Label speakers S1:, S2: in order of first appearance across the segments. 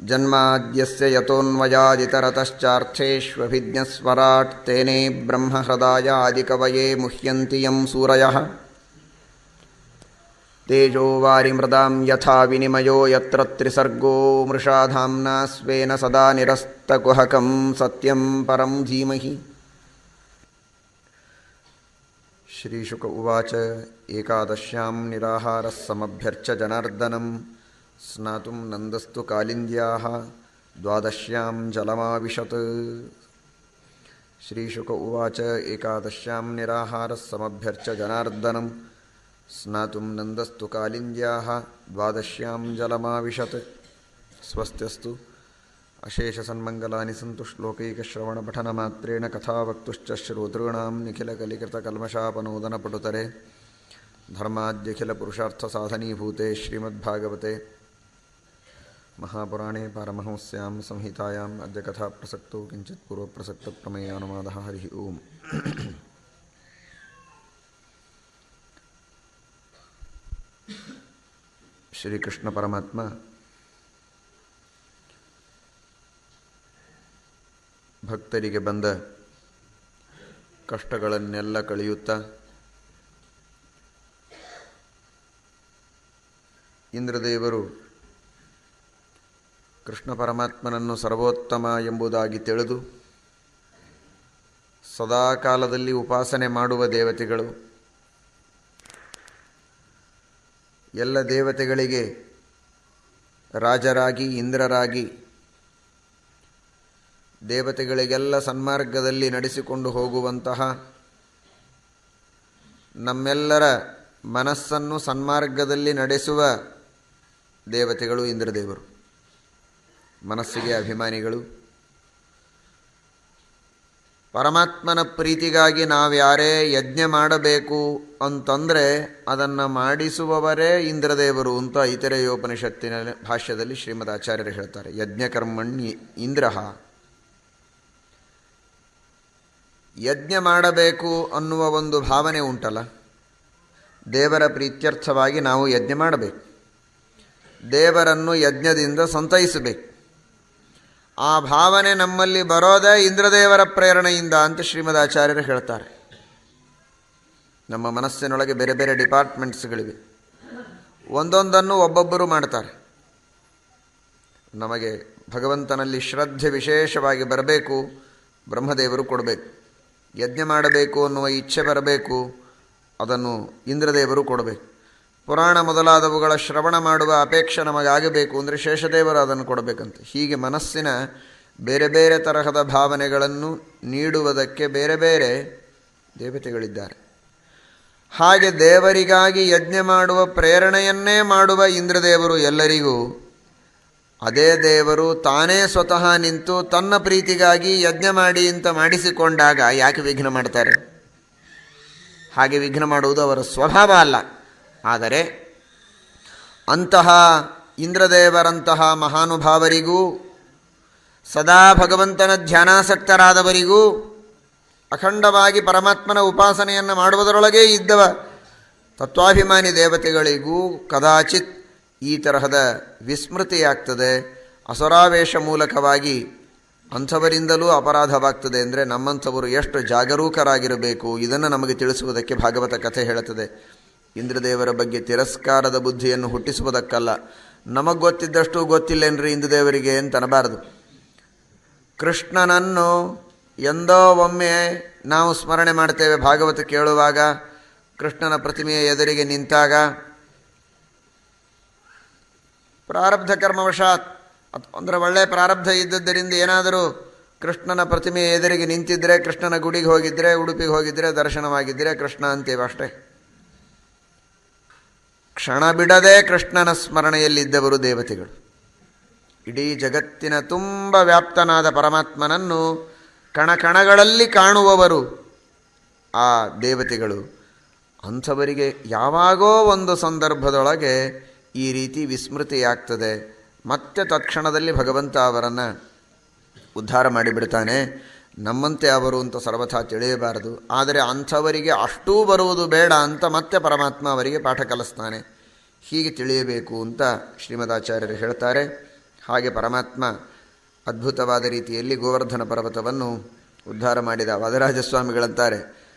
S1: जन्माद्यस्य यतोऽन्वयादितरतश्चार्थेष्वभिज्ञस्वराट् तेने ब्रह्महृदायादिकवये मुह्यन्ति यं सूरयः। तेजो वारिमृदां यथा विनिमयो यत्र त्रिसर्गो मृषाधाम्ना स्वेन सदा निरस्तकुहकं सत्यं परं धीमहि। श्रीशुक उवाच, एकादश्यां निराहारः समभ्यर्च्य जनार्दनं स्नातुं नन्दस्तु कालिन्द्याः, द्वादश्यां जलमाविशत्। श्रीशुक उवाच, एकादश्यां निराहारः समभ्यर्च्य जनार्दनं। स्नातुं नन्दस्तु कालिन्द्याः, द्वादश्यां जलमाविशत्। स्वस्त्यस्तु। अशेषसन्मङ्गलानि सन्तु श्लोकैकश्रवणपठनमात्रेण कथा वक्तुश्च श्रोतॄणां निखिलकलिकृतकल्मषापनोदनपटुतरे। धर्माद्यखिलपुरुषार्थसाधनीभूते श्रीमद्भागवते। महापुराणे पारमहंस्यां संहितायाम् अद्य कथाप्रसक्तौ किञ्चित् पूर्वप्रसक्तप्रमेयानुवादः हरिः ओम् ಶ್ರೀಕೃಷ್ಣ ಪರಮಾತ್ಮ ಭಕ್ತರಿಗೆ ಬಂದ ಕಷ್ಟಗಳನ್ನೆಲ್ಲ ಕಳೆಯುತ್ತಾ ಇಂದ್ರದೇವರು ಕೃಷ್ಣ ಪರಮಾತ್ಮನನ್ನು ಸರ್ವೋತ್ತಮ ಎಂಬುದಾಗಿ ತಿಳಿದು ಸದಾಕಾಲದಲ್ಲಿ ಉಪಾಸನೆ ಮಾಡುವ ದೇವತೆಗಳು, ಎಲ್ಲ ದೇವತೆಗಳಿಗೆ ರಾಜರಾಗಿ, ಇಂದ್ರರಾಗಿ, ದೇವತೆಗಳಿಗೆಲ್ಲ ಸನ್ಮಾರ್ಗದಲ್ಲಿ ನಡೆಸಿಕೊಂಡು ಹೋಗುವಂತಹ ನಮ್ಮೆಲ್ಲರ ಮನಸ್ಸನ್ನು ಸನ್ಮಾರ್ಗದಲ್ಲಿ ನಡೆಸುವ ದೇವತೆಗಳು ಇಂದ್ರದೇವರು. ಮನಸ್ಸಿಗೆ ಅಭಿಮಾನಿಗಳು. ಪರಮಾತ್ಮನ ಪ್ರೀತಿಗಾಗಿ ನಾವ್ಯಾರೇ ಯಜ್ಞ ಮಾಡಬೇಕು ಅಂತಂದರೆ ಅದನ್ನು ಮಾಡಿಸುವವರೇ ಇಂದ್ರದೇವರು ಅಂತ ಐತರೇಯೋಪನಿಷತ್ತಿನ ಭಾಷ್ಯದಲ್ಲಿ ಶ್ರೀಮದ್ ಆಚಾರ್ಯರು ಹೇಳ್ತಾರೆ ಯಜ್ಞಕರ್ಮಣ್ಯ ಇಂದ್ರ. ಯಜ್ಞ ಮಾಡಬೇಕು ಅನ್ನುವ ಒಂದು ಭಾವನೆ ಉಂಟಲ್ಲ? ದೇವರ ಪ್ರೀತ್ಯರ್ಥವಾಗಿ ನಾವು ಯಜ್ಞ ಮಾಡಬೇಕು. ದೇವರನ್ನು ಯಜ್ಞದಿಂದ ಸಂತೈಸಬೇಕು. ಆ ಭಾವನೆ ನಮ್ಮಲ್ಲಿ ಬರೋದೇ ಇಂದ್ರದೇವರ ಪ್ರೇರಣೆಯಿಂದ ಅಂತ ಶ್ರೀಮದ್ ಆಚಾರ್ಯರು ಹೇಳ್ತಾರೆ. ನಮ್ಮ ಮನಸ್ಸಿನೊಳಗೆ ಬೇರೆ ಬೇರೆ ಡಿಪಾರ್ಟ್ಮೆಂಟ್ಸ್ಗಳಿವೆ. ಒಂದೊಂದನ್ನು ಒಬ್ಬೊಬ್ಬರು ಮಾಡ್ತಾರೆ. ನಮಗೆ ಭಗವಂತನಲ್ಲಿ ಶ್ರದ್ಧೆ ವಿಶೇಷವಾಗಿ ಬರಬೇಕು, ಬ್ರಹ್ಮದೇವರು ಕೊಡಬೇಕು. ಯಜ್ಞ ಮಾಡಬೇಕು ಅನ್ನುವ ಇಚ್ಛೆ ಬರಬೇಕು, ಅದನ್ನು ಇಂದ್ರದೇವರು ಕೊಡಬೇಕು. ಪುರಾಣ ಮೊದಲಾದವುಗಳ ಶ್ರವಣ ಮಾಡುವ ಅಪೇಕ್ಷೆ ನಮಗಾಗಬೇಕು ಅಂದರೆ ಶೇಷದೇವರು ಅದನ್ನು ಕೊಡಬೇಕಂತೆ. ಹೀಗೆ ಮನಸ್ಸಿನ ಬೇರೆ ಬೇರೆ ತರಹದ ಭಾವನೆಗಳನ್ನು ನೀಡುವುದಕ್ಕೆ ಬೇರೆ ಬೇರೆ ದೇವತೆಗಳಿದ್ದಾರೆ. ಹಾಗೆ ದೇವರಿಗಾಗಿ ಯಜ್ಞ ಮಾಡುವ ಪ್ರೇರಣೆಯನ್ನೇ ಮಾಡುವ ಇಂದ್ರದೇವರು ಎಲ್ಲರಿಗೂ, ಅದೇ ದೇವರು ತಾನೇ ಸ್ವತಃ ನಿಂತು ತನ್ನ ಪ್ರೀತಿಗಾಗಿ ಯಜ್ಞ ಮಾಡಿ ಅಂತ ಮಾಡಿಸಿಕೊಂಡಾಗ ಯಾಕೆ ವಿಘ್ನ ಮಾಡ್ತಾರೆ? ಹಾಗೆ ವಿಘ್ನ ಮಾಡುವುದು ಅವರ ಸ್ವಭಾವ ಅಲ್ಲ. ಆದರೆ ಅಂತಹ ಇಂದ್ರದೇವರಂತಹ ಮಹಾನುಭಾವರಿಗೂ, ಸದಾ ಭಗವಂತನ ಧ್ಯಾನಾಸಕ್ತರಾದವರಿಗೂ, ಅಖಂಡವಾಗಿ ಪರಮಾತ್ಮನ ಉಪಾಸನೆಯನ್ನು ಮಾಡುವುದರೊಳಗೇ ಇದ್ದವ ತತ್ವಾಭಿಮಾನಿ ದೇವತೆಗಳಿಗೂ ಕದಾಚಿತ್ ಈ ತರಹದ ವಿಸ್ಮೃತಿಯಾಗ್ತದೆ. ಅಸುರಾವೇಶ ಮೂಲಕವಾಗಿ ಅಂಥವರಿಂದಲೂ ಅಪರಾಧವಾಗ್ತದೆ ಅಂದರೆ ನಮ್ಮಂಥವರು ಎಷ್ಟು ಜಾಗರೂಕರಾಗಿರಬೇಕು, ಇದನ್ನು ನಮಗೆ ತಿಳಿಸುವುದಕ್ಕೆ ಭಾಗವತ ಕಥೆ ಹೇಳುತ್ತದೆ. ಇಂದ್ರದೇವರ ಬಗ್ಗೆ ತಿರಸ್ಕಾರದ ಬುದ್ಧಿಯನ್ನು ಹುಟ್ಟಿಸುವುದಕ್ಕಲ್ಲ. ನಮಗೆ ಗೊತ್ತಿದ್ದಷ್ಟು ಗೊತ್ತಿಲ್ಲೇನ್ರಿ ಇಂದ್ರದೇವರಿಗೆ ಅಂತ ಅನ್ನಬಾರದು. ಕೃಷ್ಣನನ್ನು ಎಂದೋ ಒಮ್ಮೆ ನಾವು ಸ್ಮರಣೆ ಮಾಡ್ತೇವೆ ಭಾಗವತ ಕೇಳುವಾಗ, ಕೃಷ್ಣನ ಪ್ರತಿಮೆಯ ಎದುರಿಗೆ ನಿಂತಾಗ, ಪ್ರಾರಬ್ಧ ಕರ್ಮವಶಾತ್ ಅಂದರೆ ಒಳ್ಳೆಯ ಪ್ರಾರಬ್ಧ ಇದ್ದದ್ದರಿಂದ ಏನಾದರೂ ಕೃಷ್ಣನ ಪ್ರತಿಮೆಯ ಎದುರಿಗೆ ನಿಂತಿದ್ದರೆ ಕೃಷ್ಣನ ಗುಡಿಗೆ ಹೋಗಿದ್ದರೆ ಉಡುಪಿಗೆ ಹೋಗಿದ್ದರೆ ದರ್ಶನವಾಗಿದ್ದರೆ ಕೃಷ್ಣ ಅಂತೇವೆ ಅಷ್ಟೇ. ಕ್ಷಣ ಬಿಡದೆ ಕೃಷ್ಣನ ಸ್ಮರಣೆಯಲ್ಲಿದ್ದವರು ದೇವತೆಗಳು. ಇಡೀ ಜಗತ್ತಿನ ತುಂಬ ವ್ಯಾಪ್ತನಾದ ಪರಮಾತ್ಮನನ್ನು ಕಣಕಣಗಳಲ್ಲಿ ಕಾಣುವವರು ಆ ದೇವತೆಗಳು. ಅಂಥವರಿಗೆ ಯಾವಾಗೋ ಒಂದು ಸಂದರ್ಭದೊಳಗೆ ಈ ರೀತಿ ವಿಸ್ಮೃತಿಯಾಗ್ತದೆ. ಮತ್ತೆ ತತ್ಕ್ಷಣದಲ್ಲಿ ಭಗವಂತ ಅವರನ್ನು ಉದ್ಧಾರ ಮಾಡಿಬಿಡ್ತಾನೆ. ನಮ್ಮಂತೆ ಅವರು ಅಂತ ಸರ್ವಥಾ ತಿಳಿಯಬಾರದು. ಆದರೆ ಅಂಥವರಿಗೆ ಅಷ್ಟೂ ಬರುವುದು ಬೇಡ ಅಂತ ಮತ್ತೆ ಪರಮಾತ್ಮ ಅವರಿಗೆ ಪಾಠ ಕಲಿಸ್ತಾನೆ. ಹೀಗೆ ತಿಳಿಯಬೇಕು ಅಂತ ಶ್ರೀಮದಾಚಾರ್ಯರು ಹೇಳ್ತಾರೆ. ಹಾಗೆ ಪರಮಾತ್ಮ ಅದ್ಭುತವಾದ ರೀತಿಯಲ್ಲಿ ಗೋವರ್ಧನ ಪರ್ವತವನ್ನು ಉದ್ಧಾರ ಮಾಡಿದ ವಾದರಾಜಸ್ವಾಮಿಗಳಂತಾರೆ.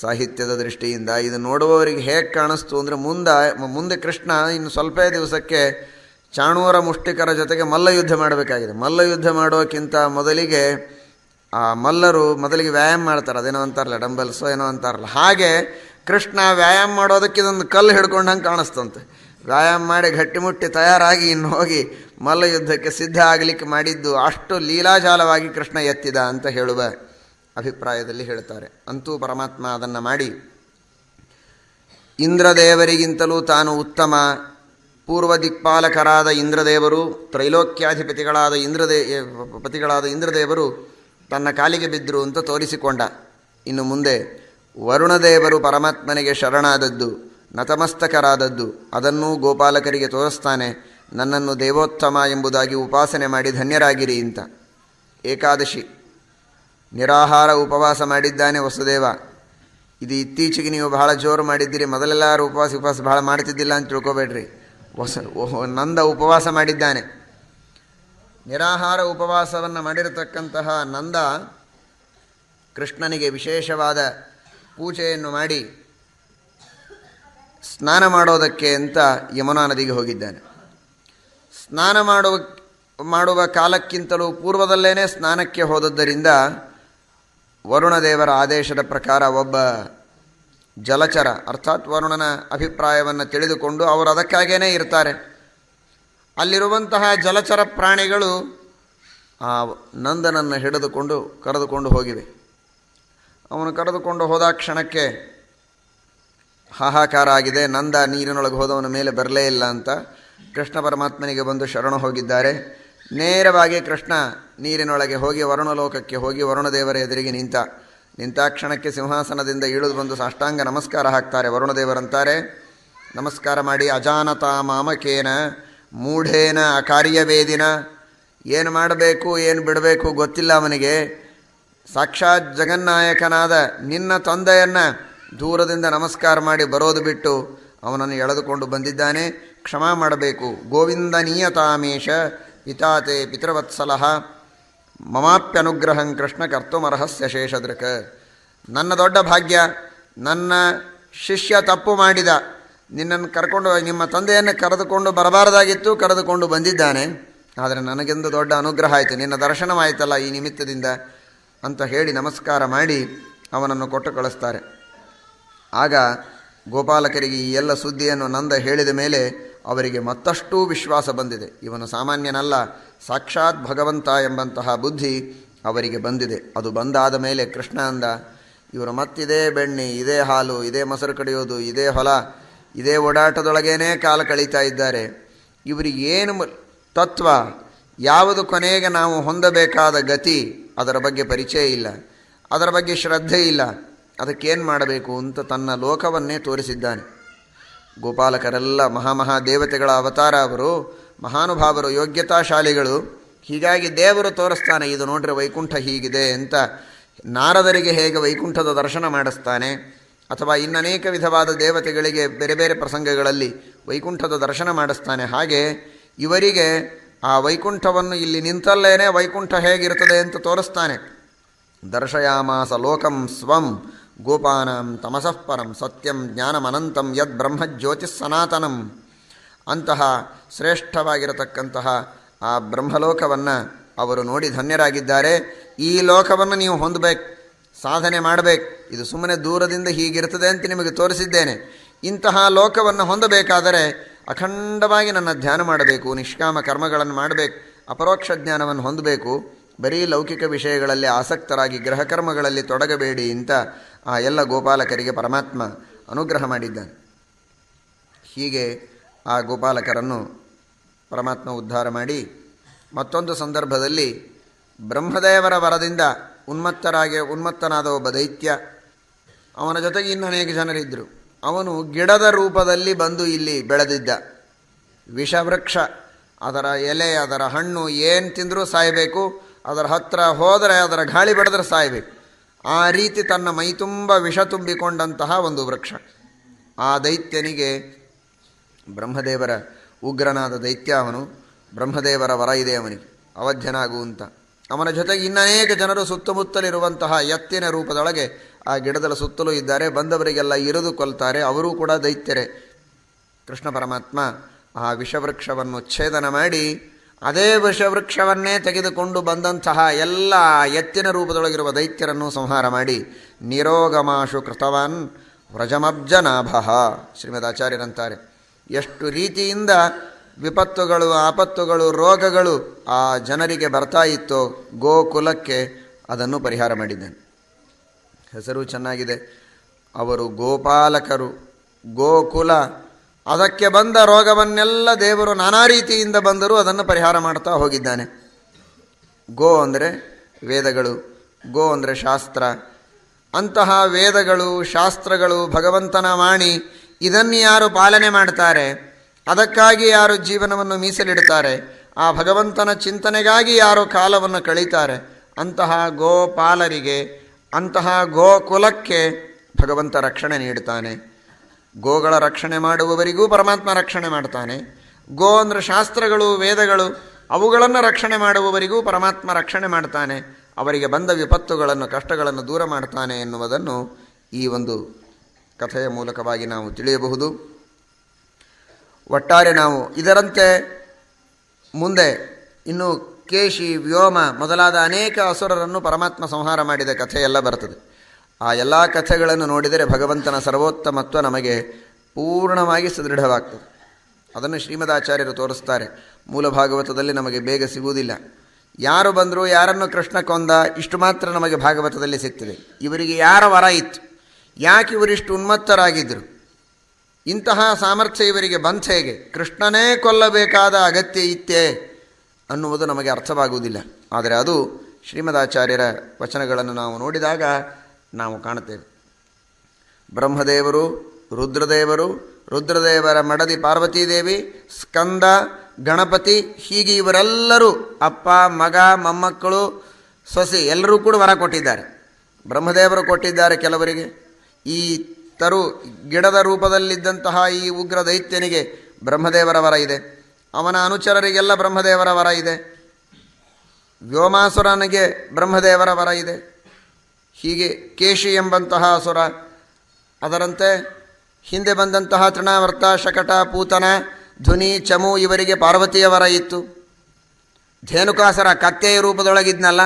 S1: ಸಾಹಿತ್ಯದ ದೃಷ್ಟಿಯಿಂದ ಇದು ನೋಡುವವರಿಗೆ ಹೇಗೆ ಕಾಣಿಸ್ತು ಅಂದರೆ ಮುಂದೆ ಮುಂದೆ ಕೃಷ್ಣ ಇನ್ನು ಸ್ವಲ್ಪ ದಿವಸಕ್ಕೆ ಚಾಣೂರ ಮುಷ್ಟಿಕರ ಜೊತೆಗೆ ಮಲ್ಲಯುದ್ಧ ಮಾಡಬೇಕಾಗಿದೆ. ಮಲ್ಲಯುದ್ಧ ಮಾಡೋಕ್ಕಿಂತ ಮೊದಲಿಗೆ ಆ ಮಲ್ಲರು ಮೊದಲಿಗೆ ವ್ಯಾಯಾಮ ಮಾಡ್ತಾರೆ, ಅದೇನೋ ಅಂತಾರಲ್ಲ, ಡಂಬಲ್ಸೋ ಏನೋ ಅಂತಾರಲ್ಲ. ಹಾಗೆ ಕೃಷ್ಣ ವ್ಯಾಯಾಮ ಮಾಡೋದಕ್ಕೆ ಇದೊಂದು ಕಲ್ಲು ಹಿಡ್ಕೊಂಡಂಗೆ ಕಾಣಿಸ್ತಂತೆ. ವ್ಯಾಯಾಮ ಮಾಡಿ ಗಟ್ಟಿಮುಟ್ಟಿ ತಯಾರಾಗಿ ಇನ್ನು ಹೋಗಿ ಮಲ್ಲ ಯುದ್ಧಕ್ಕೆ ಸಿದ್ಧ ಆಗಲಿಕ್ಕೆ ಮಾಡಿದ್ದು ಅಷ್ಟು ಲೀಲಾಜಾಲವಾಗಿ ಕೃಷ್ಣ ಎತ್ತಿದ ಅಂತ ಹೇಳುವ ಅಭಿಪ್ರಾಯದಲ್ಲಿ ಹೇಳ್ತಾರೆ. ಅಂತೂ ಪರಮಾತ್ಮ ಅದನ್ನು ಮಾಡಿ, ಇಂದ್ರದೇವರಿಗಿಂತಲೂ ತಾನು ಉತ್ತಮ ಪೂರ್ವ ದಿಕ್ಪಾಲಕರಾದ ಇಂದ್ರದೇವರು, ತ್ರೈಲೋಕ್ಯಾಧಿಪತಿಗಳಾದ ಇಂದ್ರದೇ, ಪತಿಗಳಾದ ಇಂದ್ರದೇವರು ತನ್ನ ಕಾಲಿಗೆ ಬಿದ್ದರು ಅಂತ ತೋರಿಸಿಕೊಂಡ. ಇನ್ನು ಮುಂದೆ ವರುಣದೇವರು ಪರಮಾತ್ಮನಿಗೆ ಶರಣಾದದ್ದು, ನತಮಸ್ತಕರಾದದ್ದು, ಅದನ್ನೂ ಗೋಪಾಲಕರಿಗೆ ತೋರಿಸ್ತಾನೆ, ನನ್ನನ್ನು ದೇವೋತ್ತಮ ಎಂಬುದಾಗಿ ಉಪಾಸನೆ ಮಾಡಿ ಧನ್ಯರಾಗಿರಿ ಅಂತ. ಏಕಾದಶಿ. ನಿರಾಹಾರ ಉಪವಾಸ ಮಾಡಿದ್ದಾನೆ ವಸುದೇವ. ಇದು ಇತ್ತೀಚೆಗೆ ನೀವು ಬಹಳ ಜೋರು ಮಾಡಿದ್ದೀರಿ, ಮೊದಲೆಲ್ಲರೂ ಉಪವಾಸ ಉಪವಾಸ ಬಹಳ ಮಾಡ್ತಿದ್ದಿಲ್ಲ ಅಂತ ತಿಳ್ಕೊಬೇಡ್ರಿ. ಹೊಸ ನಂದ ಉಪವಾಸ ಮಾಡಿದ್ದಾನೆ. ನಿರಾಹಾರ ಉಪವಾಸವನ್ನು ಮಾಡಿರತಕ್ಕಂತಹ ನಂದ ಕೃಷ್ಣನಿಗೆ ವಿಶೇಷವಾದ ಪೂಜೆಯನ್ನು ಮಾಡಿ ಸ್ನಾನ ಮಾಡೋದಕ್ಕೆ ಅಂತ ಯಮುನಾ ನದಿಗೆ ಹೋಗಿದ್ದಾನೆ. ಸ್ನಾನ ಮಾಡುವ ಮಾಡುವ ಕಾಲಕ್ಕಿಂತಲೂ ಪೂರ್ವದಲ್ಲೇ ಸ್ನಾನಕ್ಕೆ ಹೋದದ್ದರಿಂದ ವರುಣದೇವರ ಆದೇಶದ ಪ್ರಕಾರ ಒಬ್ಬ ಜಲಚರ, ಅರ್ಥಾತ್ ವರುಣನ ಅಭಿಪ್ರಾಯವನ್ನು ತಿಳಿದುಕೊಂಡು ಅವರು ಅದಕ್ಕಾಗೇ ಇರ್ತಾರೆ. ಅಲ್ಲಿರುವಂತಹ ಜಲಚರ ಪ್ರಾಣಿಗಳು ಆ ನಂದನನ್ನು ಹಿಡಿದುಕೊಂಡು ಕರೆದುಕೊಂಡು ಹೋಗಿವೆ. ಅವನು ಕರೆದುಕೊಂಡು ಹೋದ ಕ್ಷಣಕ್ಕೆ ಹಾಹಾಕಾರ ಆಗಿದೆ. ನಂದ ನೀರಿನೊಳಗೆ ಹೋದವನ ಮೇಲೆ ಬರಲೇ ಇಲ್ಲ ಅಂತ ಕೃಷ್ಣ ಪರಮಾತ್ಮನಿಗೆ ಬಂದು ಶರಣು ಹೋಗಿದ್ದಾರೆ. ನೇರವಾಗಿ ಕೃಷ್ಣ ನೀರಿನೊಳಗೆ ಹೋಗಿ ವರುಣಲೋಕಕ್ಕೆ ಹೋಗಿ ವರುಣದೇವರ ಎದುರಿಗೆ ನಿಂತ ನಿಂತ ಕ್ಷಣಕ್ಕೆ ಸಿಂಹಾಸನದಿಂದ ಇಳಿದು ಬಂದು ಸಾಷ್ಟಾಂಗ ನಮಸ್ಕಾರ ಹಾಕ್ತಾರೆ. ವರುಣದೇವರಂತಾರೆ, ನಮಸ್ಕಾರ ಮಾಡಿ, ಅಜಾನತಾ ಮಾಮಕೇನ ಮೂಢೇನ ಕಾರ್ಯವೇದಿನ ಏನು ಮಾಡಬೇಕು, ಏನು ಬಿಡಬೇಕು ಗೊತ್ತಿಲ್ಲ ಅವನಿಗೆ. ಸಾಕ್ಷಾತ್ ಜಗನ್ನಾಯಕನಾದ ನಿನ್ನ ತಂದೆಯನ್ನು ದೂರದಿಂದ ನಮಸ್ಕಾರ ಮಾಡಿ ಬರೋದು ಬಿಟ್ಟು ಅವನನ್ನು ಎಳೆದುಕೊಂಡು ಬಂದಿದ್ದಾನೆ. ಕ್ಷಮಾ ಮಾಡಬೇಕು. ಗೋವಿಂದ ನಿಯತಾಮೇಶ ಪಿತಾತೆ ಪಿತೃವತ್ಸಲಹ ಮಮಾಪ್ಯನುಗ್ರಹಂ ಕೃಷ್ಣ ಕರ್ತುಮರ್ಹಸ್ಯ ಶೇಷದೃಕ. ನನ್ನ ದೊಡ್ಡ ಭಾಗ್ಯ, ನನ್ನ ಶಿಷ್ಯ ತಪ್ಪು ಮಾಡಿದ ನಿನ್ನನ್ನು ಕರ್ಕೊಂಡು ನಿಮ್ಮ ತಂದೆಯನ್ನು ಕರೆದುಕೊಂಡು ಬರಬಾರದಾಗಿತ್ತು, ಕರೆದುಕೊಂಡು ಬಂದಿದ್ದಾನೆ. ಆದರೆ ನನಗೆಂದ ದೊಡ್ಡ ಅನುಗ್ರಹ ಆಯಿತು. ನಿನ್ನ ದರ್ಶನವಾಯಿತಲ್ಲ ಈ ನಿಮಿತ್ತದಿಂದ ಅಂತ ಹೇಳಿ ನಮಸ್ಕಾರ ಮಾಡಿ ಅವನನ್ನು ಕೊಟ್ಟು ಕಳಿಸ್ತಾರೆ. ಆಗ ಗೋಪಾಲಕರಿಗೆ ಈ ಎಲ್ಲ ಸುದ್ದಿಯನ್ನು ನಂದ ಹೇಳಿದ ಮೇಲೆ ಅವರಿಗೆ ಮತ್ತಷ್ಟು ವಿಶ್ವಾಸ ಬಂದಿದೆ. ಇವನು ಸಾಮಾನ್ಯನಲ್ಲ, ಸಾಕ್ಷಾತ್ ಭಗವಂತ ಎಂಬಂತಹ ಬುದ್ಧಿ ಅವರಿಗೆ ಬಂದಿದೆ. ಅದು ಬಂದಾದ ಮೇಲೆ ಕೃಷ್ಣ ಅಂದ ಇವರು ಮತ್ತಿದೇ ಬೆಣ್ಣೆ, ಇದೇ ಹಾಲು, ಇದೇ ಮೊಸರು ಕಡಿಯೋದು, ಇದೇ ಹೊಲ ಇದೇ ಓಡಾಟದೊಳಗೇನೇ ಕಾಲ ಕಳೀತಾ ಇದ್ದಾರೆ. ಇವರಿಗೆ ಏನು ತತ್ವ, ಯಾವುದು ಕೊನೆಗೆ ನಾವು ಹೊಂದಬೇಕಾದ ಗತಿ, ಅದರ ಬಗ್ಗೆ ಪರಿಚಯ ಇಲ್ಲ. ಅದರ ಬಗ್ಗೆ ಶ್ರದ್ಧೆ ಇಲ್ಲ. ಅದಕ್ಕೇನು ಮಾಡಬೇಕು ಅಂತ ತನ್ನ ಲೋಕವನ್ನೇ ತೋರಿಸಿದ್ದಾನೆ. ಗೋಪಾಲಕರೆಲ್ಲ ಮಹಾಮಹಾ ದೇವತೆಗಳ ಅವತಾರ ಅವರು, ಮಹಾನುಭಾವರು, ಯೋಗ್ಯತಾಶಾಲಿಗಳು, ಹೀಗಾಗಿ ದೇವರು ತೋರಿಸ್ತಾನೆ, ಇದು ನೋಡ್ರೆ ವೈಕುಂಠ ಹೀಗಿದೆ ಅಂತ. ನಾರದರಿಗೆ ಹೇಗೆ ವೈಕುಂಠದ ದರ್ಶನ ಮಾಡಿಸ್ತಾನೆ ಅಥವಾ ಇನ್ನನೇಕ ವಿಧವಾದ ದೇವತೆಗಳಿಗೆ ಬೇರೆ ಬೇರೆ ಪ್ರಸಂಗಗಳಲ್ಲಿ ವೈಕುಂಠದ ದರ್ಶನ ಮಾಡಿಸ್ತಾನೆ. ಹಾಗೆ ಇವರಿಗೆ ಆ ವೈಕುಂಠವನ್ನು ಇಲ್ಲಿ ನಿಂತಲ್ಲೇನೆ ವೈಕುಂಠ ಹೇಗಿರ್ತದೆ ಅಂತ ತೋರಿಸ್ತಾನೆ. ದರ್ಶಯಾಮಾಸ ಲೋಕಂ ಸ್ವಂ ಗೋಪಾನಂ ತಮಸಃಪರಂ ಸತ್ಯಂ ಜ್ಞಾನಮನಂತಂ ಯದ್ ಬ್ರಹ್ಮಜ್ಯೋತಿ ಸನಾತನಂ. ಅಂತಹ ಶ್ರೇಷ್ಠವಾಗಿರತಕ್ಕಂತಹ ಆ ಬ್ರಹ್ಮಲೋಕವನ್ನು ಅವರು ನೋಡಿ ಧನ್ಯರಾಗಿದ್ದಾರೆ. ಈ ಲೋಕವನ್ನು ನೀವು ಹೊಂದಬೇಕು. ಸಾಧನೆ ಮಾಡಬೇಕು. ಇದು ಸುಮ್ಮನೆ ದೂರದಿಂದ ಹೀಗಿರ್ತದೆ ಅಂತ ನಿಮಗೆ ತೋರಿಸಿದ್ದೇನೆ. ಇಂತಹ ಲೋಕವನ್ನು ಹೊಂದಬೇಕಾದರೆ ಅಖಂಡವಾಗಿ ನನ್ನ ಧ್ಯಾನ ಮಾಡಬೇಕು, ನಿಷ್ಕಾಮ ಕರ್ಮಗಳನ್ನು ಮಾಡಬೇಕು, ಅಪರೋಕ್ಷ ಜ್ಞಾನವನ್ನು ಹೊಂದಬೇಕು. ಬರೀ ಲೌಕಿಕ ವಿಷಯಗಳಲ್ಲಿ ಆಸಕ್ತರಾಗಿ ಗ್ರಹಕರ್ಮಗಳಲ್ಲಿ ತೊಡಗಬೇಡಿ ಅಂತ ಆ ಎಲ್ಲ ಗೋಪಾಲಕರಿಗೆ ಪರಮಾತ್ಮ ಅನುಗ್ರಹ ಮಾಡಿದ್ದಾನೆ. ಹೀಗೆ ಆ ಗೋಪಾಲಕರನ್ನು ಪರಮಾತ್ಮ ಉದ್ಧಾರ ಮಾಡಿ ಮತ್ತೊಂದು ಸಂದರ್ಭದಲ್ಲಿ ಬ್ರಹ್ಮದೇವರ ವರದಿಂದ ಉನ್ಮತ್ತರಾಗಿ ಉನ್ಮತ್ತನಾದ ಒಬ್ಬ ದೈತ್ಯ. ಅವನ ಜೊತೆಗೆ ಇನ್ನು ಅನೇಕ ಜನರಿದ್ದರು ಅವನು ಗಿಡದ ರೂಪದಲ್ಲಿ ಬಂದು ಇಲ್ಲಿ ಬೆಳೆದಿದ್ದ. ವಿಷವೃಕ್ಷ, ಅದರ ಎಲೆ, ಅದರ ಹಣ್ಣು ಏನು ತಿಂದರೂ ಸಾಯಬೇಕು. ಅದರ ಹತ್ತಿರ ಹೋದರೆ ಅದರ ಗಾಳಿ ಬಡಿದ್ರೆ ಸಾಯಬೇಕು. ಆ ರೀತಿ ತನ್ನ ಮೈ ತುಂಬ ವಿಷ ತುಂಬಿಕೊಂಡಂತಹ ಒಂದು ವೃಕ್ಷ. ಆ ದೈತ್ಯನಿಗೆ ಬ್ರಹ್ಮದೇವರ ಉಗ್ರನಾದ ದೈತ್ಯ ಅವನು. ಬ್ರಹ್ಮದೇವರ ವರ ಇದೆ ಅವನಿಗೆ. ಅವಧ್ಯನಾಗು ಅಂತ. ಅವನ ಜೊತೆಗೆ ಇನ್ನನೇಕ ಜನರು ಸುತ್ತಮುತ್ತಲಿರುವಂತಹ ಎತ್ತಿನ ರೂಪದೊಳಗೆ ಆ ಗಿಡದ ಸುತ್ತಲೂ ಇದ್ದಾರೆ. ಬಂದವರಿಗೆಲ್ಲ ಇರಿದು ಕೊಲ್ತಾರೆ. ಅವರೂ ಕೂಡ ದೈತ್ಯರೇ. ಕೃಷ್ಣ ಪರಮಾತ್ಮ ಆ ವಿಷವೃಕ್ಷವನ್ನು ಛೇದನ ಮಾಡಿ ಅದೇ ವಿಷವೃಕ್ಷವನ್ನೇ ತೆಗೆದುಕೊಂಡು ಬಂದಂತಹ ಎಲ್ಲ ಎತ್ತಿನ ರೂಪದೊಳಗಿರುವ ದೈತ್ಯರನ್ನು ಸಂಹಾರ ಮಾಡಿ ನಿರೋಗಮಾಶು ಕೃತವಾನ್ ವ್ರಜಮಬ್ಜನಾಭ ಶ್ರೀಮದ್ ಆಚಾರ್ಯರಂತಾರೆ. ಎಷ್ಟು ರೀತಿಯಿಂದ ವಿಪತ್ತುಗಳು, ಆಪತ್ತುಗಳು, ರೋಗಗಳು ಆ ಜನರಿಗೆ ಬರ್ತಾ ಇತ್ತೋ. ಗೋಕುಲಕ್ಕೆ ಅದನ್ನು ಪರಿಹಾರ ಮಾಡಿದ್ದೇನೆ. ಹೆಸರು ಚೆನ್ನಾಗಿದೆ. ಅವರು ಗೋಪಾಲಕರು. ಗೋಕುಲ. ಅದಕ್ಕೆ ಬಂದ ರೋಗವನ್ನೆಲ್ಲ ದೇವರು ನಾನಾ ರೀತಿಯಿಂದ ಬಂದರೂ ಅದನ್ನು ಪರಿಹಾರ ಮಾಡ್ತಾ ಹೋಗಿದ್ದಾನೆ. ಗೋ ಅಂದರೆ ವೇದಗಳು, ಗೋ ಅಂದರೆ ಶಾಸ್ತ್ರ. ಅಂತಹ ವೇದಗಳು, ಶಾಸ್ತ್ರಗಳು ಭಗವಂತನ ವಾಣಿ, ಇದನ್ನು ಯಾರು ಪಾಲನೆ ಮಾಡ್ತಾರೆ? ಅದಕ್ಕಾಗಿ ಯಾರು ಜೀವನವನ್ನು ಮೀಸಲಿಡುತ್ತಾರೆ? ಆ ಭಗವಂತನ ಚಿಂತನೆಗಾಗಿ ಯಾರು ಕಾಲವನ್ನು ಕಳೀತಾರೆ? ಅಂತಹ ಗೋಪಾಲರಿಗೆ, ಅಂತಹ ಗೋಕುಲಕ್ಕೆ ಭಗವಂತ ರಕ್ಷಣೆ ನೀಡುತ್ತಾನೆ. ಗೋಗಳ ರಕ್ಷಣೆ ಮಾಡುವವರಿಗೂ ಪರಮಾತ್ಮ ರಕ್ಷಣೆ ಮಾಡ್ತಾನೆ. ಗೋ ಅಂದರೆ ಶಾಸ್ತ್ರಗಳು, ವೇದಗಳು, ಅವುಗಳನ್ನು ರಕ್ಷಣೆ ಮಾಡುವವರಿಗೂ ಪರಮಾತ್ಮ ರಕ್ಷಣೆ ಮಾಡ್ತಾನೆ. ಅವರಿಗೆ ಬಂದ ವಿಪತ್ತುಗಳನ್ನು, ಕಷ್ಟಗಳನ್ನು ದೂರ ಮಾಡ್ತಾನೆ ಎನ್ನುವುದನ್ನು ಈ ಒಂದು ಕಥೆಯ ಮೂಲಕವಾಗಿ ನಾವು ತಿಳಿಯಬಹುದು. ಒಟ್ಟಾರೆ ನಾವು ಇದರಂತೆ ಮುಂದೆ ಇನ್ನು ಕೇಶಿ ವ್ಯೋಮ ಮೊದಲಾದ ಅನೇಕ ಅಸುರರನ್ನು ಪರಮಾತ್ಮ ಸಂಹಾರ ಮಾಡಿದ ಕಥೆಯೆಲ್ಲ ಬರ್ತದೆ. ಆ ಎಲ್ಲ ಕಥೆಗಳನ್ನು ನೋಡಿದರೆ ಭಗವಂತನ ಸರ್ವೋತ್ತಮತ್ವ ನಮಗೆ ಪೂರ್ಣವಾಗಿ ಸದೃಢವಾಗ್ತದೆ. ಅದನ್ನು ಶ್ರೀಮದಾಚಾರ್ಯರು ತೋರಿಸ್ತಾರೆ. ಮೂಲ ಭಾಗವತದಲ್ಲಿ ನಮಗೆ ಬೇಗ ಸಿಗುವುದಿಲ್ಲ. ಯಾರು ಬಂದರೂ ಯಾರನ್ನು ಕೃಷ್ಣ ಕೊಂದ ಇಷ್ಟು ಮಾತ್ರ ನಮಗೆ ಭಾಗವತದಲ್ಲಿ ಸಿಗ್ತದೆ. ಇವರಿಗೆ ಯಾರ ವರ ಇತ್ತು? ಯಾಕೆ ಇವರಿಷ್ಟು ಉನ್ಮತ್ತರಾಗಿದ್ದರು? ಇಂತಹ ಸಾಮರ್ಥ್ಯ ಇವರಿಗೆ ಬಂತ ಹೇಗೆ? ಕೃಷ್ಣನೇ ಕೊಲ್ಲಬೇಕಾದ ಅಗತ್ಯ ಇತ್ತೇ ಅನ್ನುವುದು ನಮಗೆ ಅರ್ಥವಾಗುವುದಿಲ್ಲ. ಆದರೆ ಅದು ಶ್ರೀಮದಾಚಾರ್ಯರ ವಚನಗಳನ್ನು ನಾವು ನೋಡಿದಾಗ ನಾವು ಕಾಣುತ್ತೇವೆ. ಬ್ರಹ್ಮದೇವರು, ರುದ್ರದೇವರು, ರುದ್ರದೇವರ ಮಡದಿ ಪಾರ್ವತೀದೇವಿ, ಸ್ಕಂದ, ಗಣಪತಿ, ಹೀಗೆ ಇವರೆಲ್ಲರೂ ಅಪ್ಪ, ಮಗ, ಮೊಮ್ಮಕ್ಕಳು, ಸೊಸೆ ಎಲ್ಲರೂ ಕೂಡ ವರ ಕೊಟ್ಟಿದ್ದಾರೆ. ಬ್ರಹ್ಮದೇವರು ಕೊಟ್ಟಿದ್ದಾರೆ ಕೆಲವರಿಗೆ. ಈ ತರು ಗಿಡದ ರೂಪದಲ್ಲಿದ್ದಂತಹ ಈ ಉಗ್ರ ದೈತ್ಯನಿಗೆ ಬ್ರಹ್ಮದೇವರ ವರ ಇದೆ. ಅವನ ಅನುಚರರಿಗೆಲ್ಲ ಬ್ರಹ್ಮದೇವರ ವರ ಇದೆ. ವ್ಯೋಮಾಸುರನಿಗೆ ಬ್ರಹ್ಮದೇವರ ವರ ಇದೆ. ಹೀಗೆ ಕೇಶಿ ಎಂಬಂತಹ ಅಸುರ, ಅದರಂತೆ ಹಿಂದೆ ಬಂದಂತಹ ತೃಣಾವರ್ತ, ಶಕಟ, ಪೂತನ, ಧ್ವನಿ, ಚಮು ಇವರಿಗೆ ಪಾರ್ವತಿಯ ವರ ಇತ್ತು. ಧೇನುಕಾಸರ ಕತ್ತೆಯ ರೂಪದೊಳಗಿದ್ನಲ್ಲ,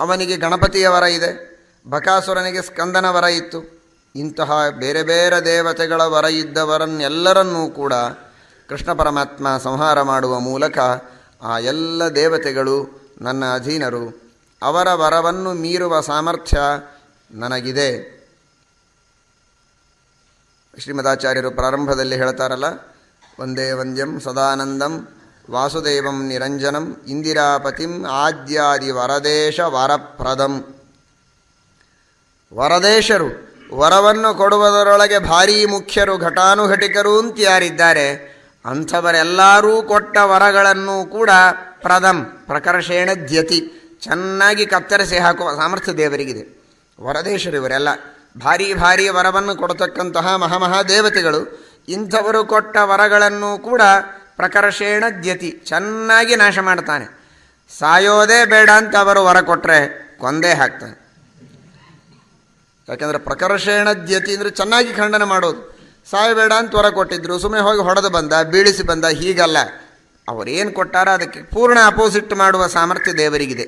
S1: ಅವನಿಗೆ ಗಣಪತಿಯ ವರ ಇದೆ. ಬಕಾಸುರನಿಗೆ ಸ್ಕಂದನ ವರ ಇತ್ತು. ಇಂತಹ ಬೇರೆ ಬೇರೆ ದೇವತೆಗಳ ವರ ಇದ್ದವರನ್ನೆಲ್ಲರನ್ನೂ ಕೂಡ ಕೃಷ್ಣ ಪರಮಾತ್ಮ ಸಂಹಾರ ಮಾಡುವ ಮೂಲಕ ಆ ಎಲ್ಲ ದೇವತೆಗಳು, ನನ್ನ ಅಧೀನರು, ಅವರ ವರವನ್ನು ಮೀರುವ ಸಾಮರ್ಥ್ಯ ನನಗಿದೆ. ಶ್ರೀಮದಾಚಾರ್ಯರು ಪ್ರಾರಂಭದಲ್ಲಿ ಹೇಳ್ತಾರಲ್ಲ ಒಂದೇ ವಂದ್ಯಂ ಸದಾನಂದಂ ವಾಸುದೇವಂ ನಿರಂಜನಂ ಇಂದಿರಾಪತಿಂ ಆದ್ಯಾದಿ ವರದೇಶ ವರಪ್ರದಂ. ವರದೇಶರು ವರವನ್ನು ಕೊಡುವುದರೊಳಗೆ ಭಾರೀ ಮುಖ್ಯರು, ಘಟಾನುಘಟಿಕರು ಅಂತ ಯಾರಿದ್ದಾರೆ, ಅಂಥವರೆಲ್ಲರೂ ಕೊಟ್ಟ ವರಗಳನ್ನು ಕೂಡ ಪ್ರದಂ, ಪ್ರಕರ್ಷೇಣ ದ್ಯತಿ, ಚೆನ್ನಾಗಿ ಕತ್ತರಿಸಿ ಹಾಕುವ ಸಾಮರ್ಥ್ಯ ದೇವರಿಗಿದೆ. ವರದೇಶರು ಇವರೆಲ್ಲ, ಭಾರೀ ಭಾರೀ ವರವನ್ನು ಕೊಡತಕ್ಕಂತಹ ಮಹಾಮಹಾ ದೇವತೆಗಳು ಇಂಥವರು ಕೊಟ್ಟ ವರಗಳನ್ನು ಕೂಡ ಪ್ರಕರ್ಷೇಣ ದ್ಯತಿ, ಚೆನ್ನಾಗಿ ನಾಶ ಮಾಡ್ತಾನೆ. ಸಾಯೋದೇ ಬೇಡ ಅಂತ ಅವರು ವರ ಕೊಟ್ಟರೆ ಕೊಂದೇ ಹಾಕ್ತಾನೆ. ಯಾಕೆಂದರೆ ಪ್ರಕರ್ಷೇಣ ದ್ಯತಿ ಅಂದರೆ ಚೆನ್ನಾಗಿ ಖಂಡನೆ ಮಾಡೋದು. ಸಾಯಬೇಡ ಅಂತ ವರ ಕೊಟ್ಟಿದ್ರು ಸುಮ್ಮನೆ ಹೋಗಿ ಹೊಡೆದು ಬಂದ, ಬೀಳಿಸಿ ಬಂದ, ಹೀಗಲ್ಲ. ಅವರೇನು ಕೊಟ್ಟಾರ ಅದಕ್ಕೆ ಪೂರ್ಣ ಅಪೋಸಿಟ್ ಮಾಡುವ ಸಾಮರ್ಥ್ಯ ದೇವರಿಗಿದೆ.